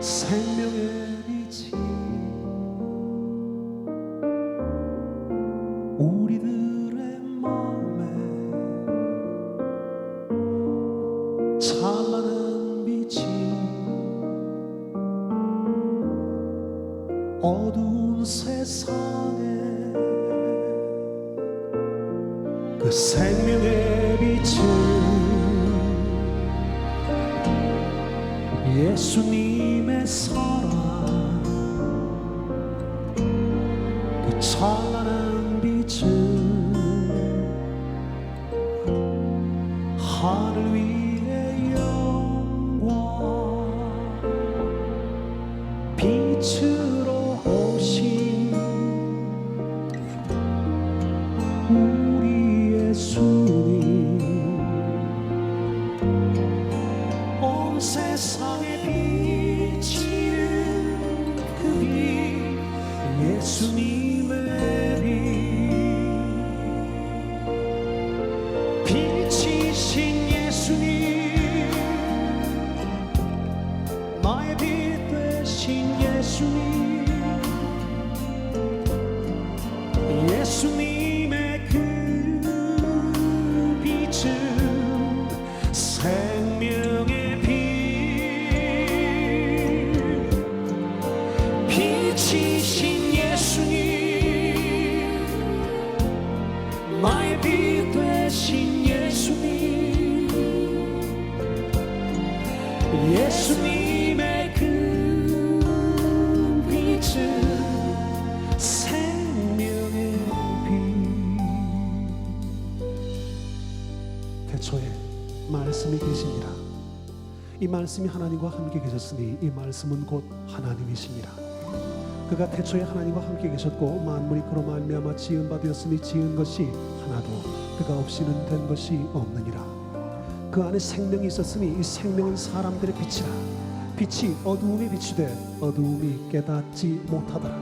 생명의 빛이 우리들의 마음에 찬란한 빛이 어두운 세상에 그 생명의 빛을 예수님 사랑 그 찬란한 빛을 하늘 위의 영광 빛으로 오신 우리 예수님. 온 세상에 예수님의 빛 빛이신 예수님 나의 빛 되신 예수님. 예수님 빛 되신 예수님. 예수님의 그 빛은 생명의 빛. 태초에 말씀이 계십니다. 이 말씀이 하나님과 함께 계셨으니 이 말씀은 곧 하나님이십니다 그가 태초에 하나님과 함께 계셨고 만물이 그로 말미암아 지은 바 되었으니 지은 것이 하나도 그가 없이는 된 것이 없느니라. 그 안에 생명이 있었으니 이 생명은 사람들의 빛이라. 빛이 어두움에 비추되 어두움이 깨닫지 못하더라.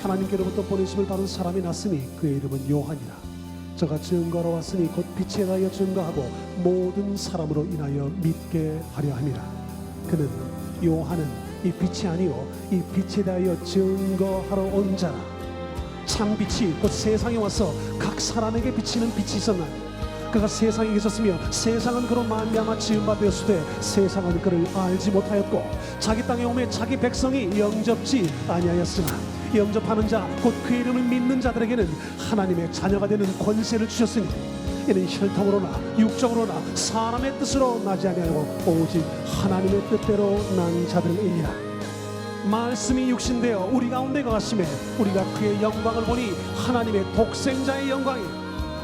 하나님께로부터 보내심을 받은 사람이 났으니 그의 이름은 요한이라. 저가 증거로 왔으니 곧 빛에 대하여 증거하고 모든 사람으로 인하여 믿게 하려 함이라. 그는 요한은 이 빛이 아니요 이 빛에 대하여 증거하러 온 자라. 참 빛이 곧 세상에 와서 각 사람에게 비치는 빛이 있었나 그가 세상에 계셨으며 세상은 그로 말미암아 지은 바 되었으되 세상은 그를 알지 못하였고 자기 땅에 오매 자기 백성이 영접지 아니하였으나 영접하는 자 곧 그 이름을 믿는 자들에게는 하나님의 자녀가 되는 권세를 주셨으니 이는 혈통으로나 육적으로나 사람의 뜻으로 나지 아니하고 오직 하나님의 뜻대로 난 자들이니라. 말씀이 육신되어 우리 가운데 거하심에 우리가 그의 영광을 보니 하나님의 독생자의 영광이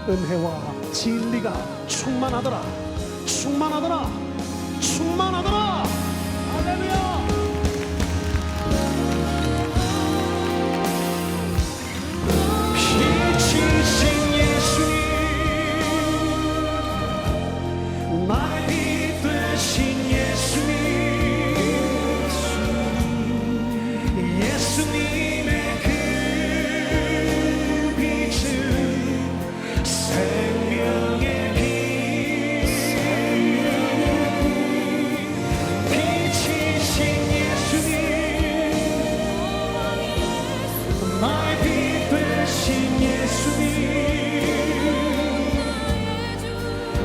은혜와 진리가 충만하더라. 충만하더라. 충만하더라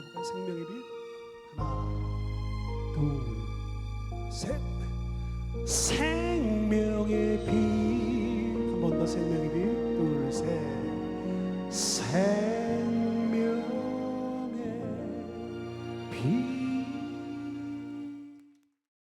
해볼까요? 생명의 빛 하나 둘셋. 생명의 빛 한 번 더 생명의 빛 둘셋